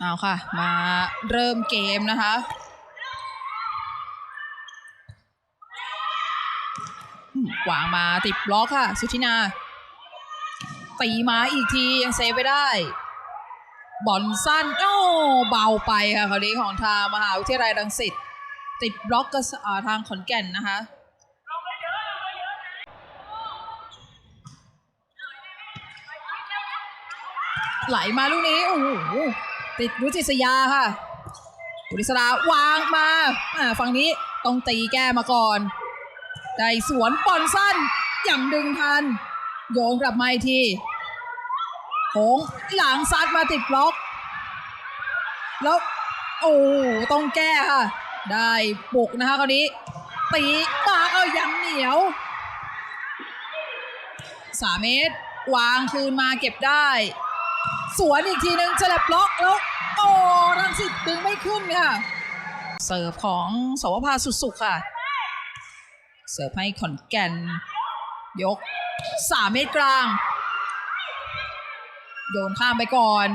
เอาค่ะ มาเริ่มเกมนะคะอืมวางมาติดบล็อกค่ะ สุธินา ตีมาอีกที ยังเซฟไปได้ บอลสั้น โอ้เบาไปค่ะคราวนี้ของทางมหาวิทยาลัยรังสิต ติดบล็อกกับทางขอนแก่นนะคะไหลมาลูกนี้ โอ้โห ติดรุจิสยาค่ะบุริสราวางมาอ่าฝั่งนี้ต้องตีแก้มาก่อน ได้สวนบอลสั้นอย่างดึงทัน โยนกลับมาอีกทีโค้งหลังซัดมาติดบล็อก แล้วโอ้ต้องแก้ค่ะ ได้บุกนะคะคราวนี้ ตีมาเอายังเหนียวสามเมตร วางคืนมาเก็บได้ สวนอีกทีนึงฉลับบล็อกแล้วโอ้รังสิตดึงไม่ขึ้นค่ะเสิร์ฟของสวภาสุดสุขค่ะ เสิร์ฟให้ขอนแก่น ยกสามเมตรกลาง โยนข้ามไปก่อน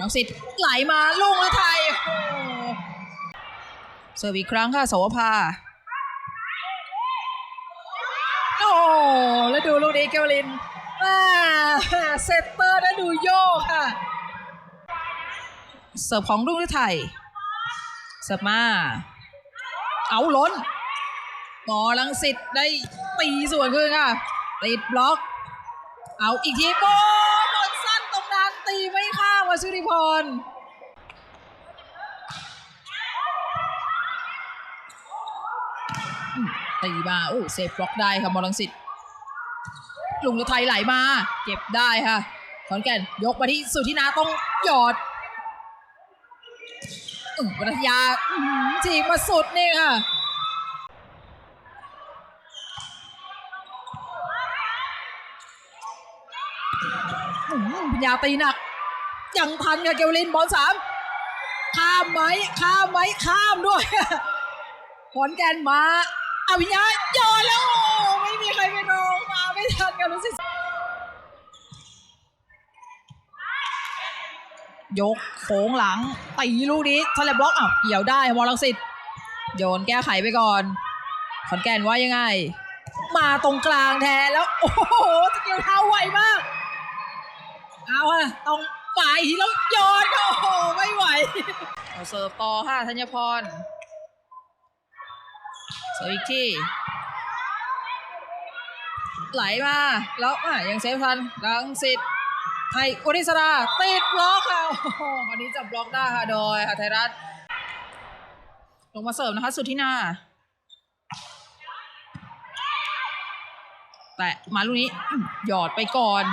รังสิตไหลมาลุงฤทัยโอ้เสิร์ฟอีกครั้งค่ะสวภาโอ้แล้วดูลูกนี้เกวลินเซตเตอร์ แล้วดูโยกค่ะ เสิร์ฟของรุ่งฤทัยเสิร์ฟมา เอาล้นหมอลังสิตได้ตีส่วนคืนค่ะ ติดบล็อก เอาอีกทีโกบอลสั้นตรงนั้นตีไม่ข้ามวชุริพรตีมาโอ้เซฟบล็อกได้ค่ะมอลังสิตลุงฤทัยไหลมา เก็บได้ค่ะ ขอนแก่นยกมาที่สุธินาต้องหยอดอึ่งวัทยาฉีกมาสุดนี่ค่ะปัญญาตีหนัก ยังทันค่ะเกวลินบอลสามข้ามไหมข้ามไหมข้ามด้วยขอนแก่นมาอภิญญาโยนแล้ว ไม่มีใครไปโดนมาไม่ทันกันรู้สึก ยกโค้งหลังตีลูกนี้ทะเลบล็อกอ้าวเกี่ยวได้มอลังสิตโยนแก้ไขไปก่อน ขอนแก่นว่ายังไง มาตรงกลางแทนแล้ว โอ้โหสกิลเท้าไวมาก เอาอะต้องไปทีแล้วโยนโอ้โหไม่ไหวเอาเสิร์ฟต่อค่ะธัญพรเสิร์ฟอีกที่ ไหลมาแล้วอะยังเซฟทันลังสิต ไทยอุริสราติดบล็อกค่ะโอ้โหวันนี้จับบล็อกได้ค่ะโดยค่ะไทยรัฐ ลงมาเสิร์ฟนะคะ สุทธินา แต่มาลูกนี้หยอดไปก่อน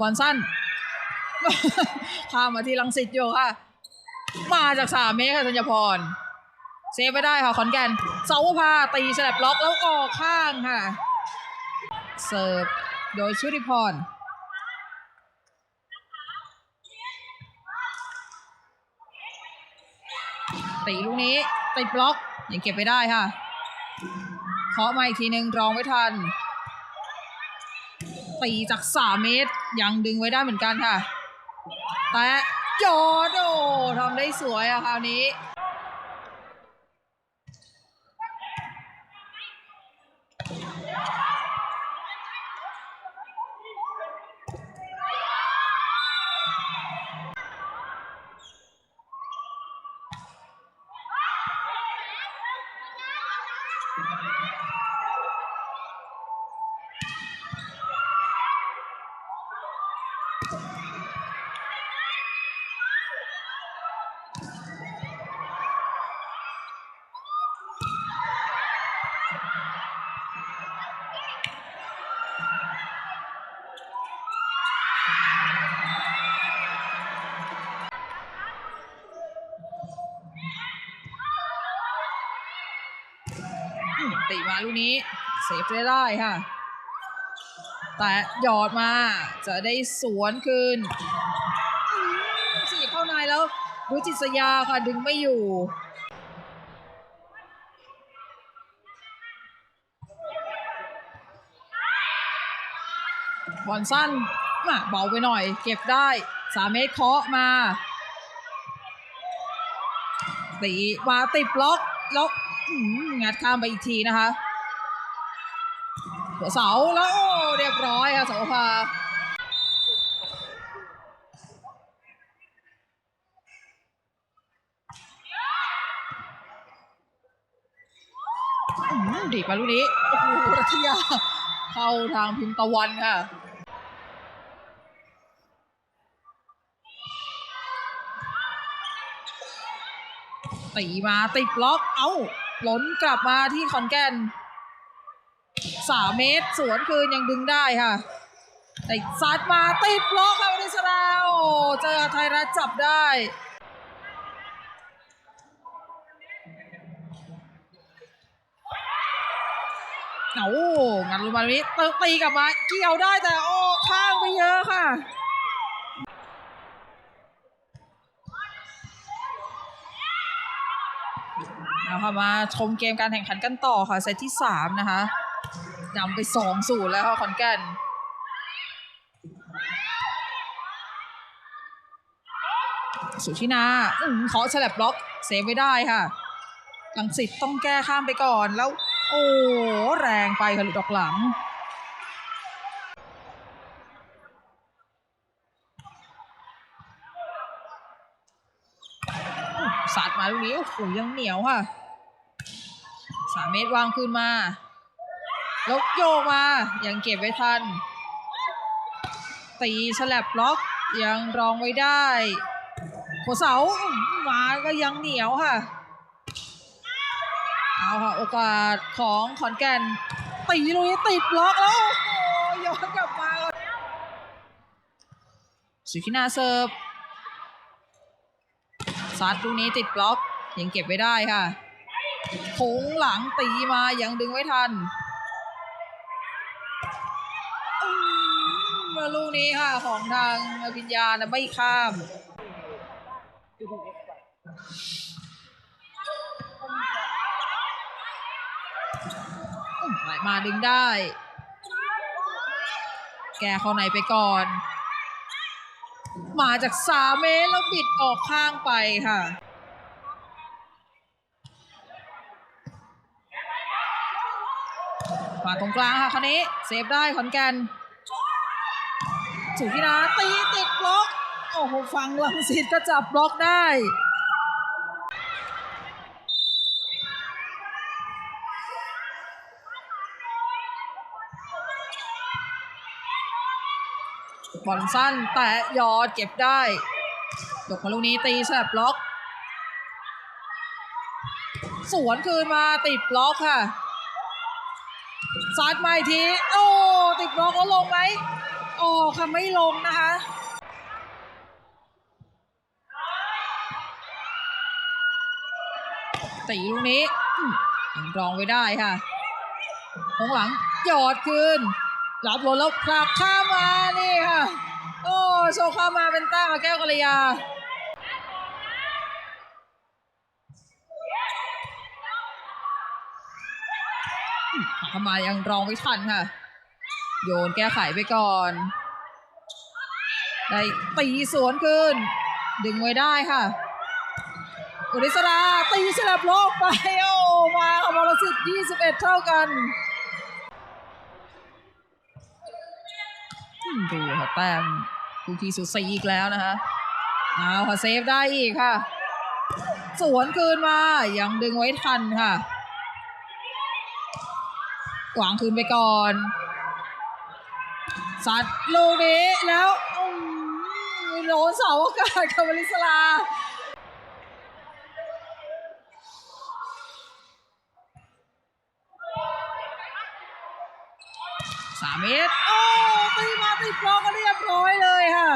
บอลสั้น ข้ามมาที่ลังสิตอยู่ค่ะ มาจากสามเมตรค่ะธัญพร เซฟไปได้ค่ะขอนแก่น เสาวพาตีฉลับล็อกแล้วออกข้างค่ะ เสิร์ฟโดยชุติพร ตีลูกนี้ติดบล็อกยังเก็บไปได้ค่ะเคาะมาอีกทีหนึ่งรองไม่ทันตีจากสามเมตร ยังดึงไว้ได้เหมือนกันค่ะ แต่ยอดโอ้ทำได้สวยอะคราวนี้ ตีมาลูกนี้เซฟได้ได้ค่ะ แต่หยอดมาจะได้สวนคืนสี่เข้าในแล้วรุจิตยาค่ะดึงไม่อยู่บอลสั้นมาเบาไปหน่อย เก็บได้สามเมตรเคาะมาตีมาติดบล็อกแล้วอื้อหือ งัดข้ามไปอีกทีนะคะหัวเสาแล้วโอ้เรียบร้อยค่ะเสาพาดีดมาลูกนี้ โอ้โหรัตยาเข้าทางพิมพ์ตะวันค่ะตีมาติดล็อก เอ้า หล้นกลับมาที่ขอนแก่นสามเมตร สวนคืนยังดึงได้ค่ะ แต่ซัดมาติดล็อกค่ะวนิสราโอ้เจอไทยรัฐจับได้เอางันลงมาตรงนี้เติมตีกลับมาเกี่ยวได้แต่โอ้ข้างไปเยอะค่ะ เอาค่ะมาชมเกมการแข่งขันกันต่อค่ะเซตที่3นะคะนำไป2ศูนย์แล้วค่ะขอนแก่นสุชินาขอฉลับล็อกเซฟไม่ได้ค่ะลังสิตต้องแก้ข้ามไปก่อนแล้ว โอ้แรงไปค่ะหลุดออกหลังสัดมาลูกนี้โอ้โหยังเหนียวค่ะ สามเมตรวางคืนมา แล้วโยกมา ยังเก็บไว้ทัน ตีฉลับบล็อก ยังรองไว้ได้หัวเสามาก็ยังเหนียวค่ะ เอาค่ะ โอกาสของขอนแก่น ตีลุยติดบล็อกแล้ว โอ้ย้อนกลับมาสุขินาเซิร์ฟซัดลูกนี้ติดบล็อก ยังเก็บไว้ได้ค่ะ โค้งหลังตีมายังดึงไว้ทันมาลูกนี้ค่ะ ของทางอภิญญานะไม่ข้ามไหลมาดึงได้ แกเข้าในไปก่อน มาจากสามเมตรแล้วบิดออกข้างไปค่ะ มาตรงกลางค่ะคันนี้เซฟได้ขอนแก่นสุธินาตีติดบล็อก โอ้โหฟังลังสิตก็จับบล็อกได้บอลสั้นแต่ยอดเก็บได้ยกมาลูกนี้ตีแฉลบบล็อก สวนคืนมาติดบล็อกค่ะ ซัดมาอีกที โอ้ ติดบล็อกแล้วลงไหมโอ้ค่ะไม่ลงนะคะตีลูกนี้ยังรองไว้ได้ค่ะข้างหลังหยอดคืนรับบอลแล้วผลักข้ามมานี่ค่ะ โอ้โชว์ข้ามมาเป็นต้มมาแก้วกัลยา เข้ามายังรองไม่ทันค่ะ โยนแก้ไขไปก่อน ได้ตีสวนขึ้น ดึงไว้ได้ค่ะ อุริสราตีสลับโลกไป โอ้มาค่ะบอลสิทธิ์21 เท่ากันดูค่ะแต้มทุกทีสุดสีอีกแล้วนะคะเอาค่ะเซฟได้อีกค่ะ สวนคืนมายังดึงไว้ทันค่ะ วางคืนไปก่อนสัตว์ลูกนี้แล้วโหลนเสาอากาศกับบริสลาสามเมตรโอ้ตีมาติดบล็อกก็เรียบร้อยเลยค่ะ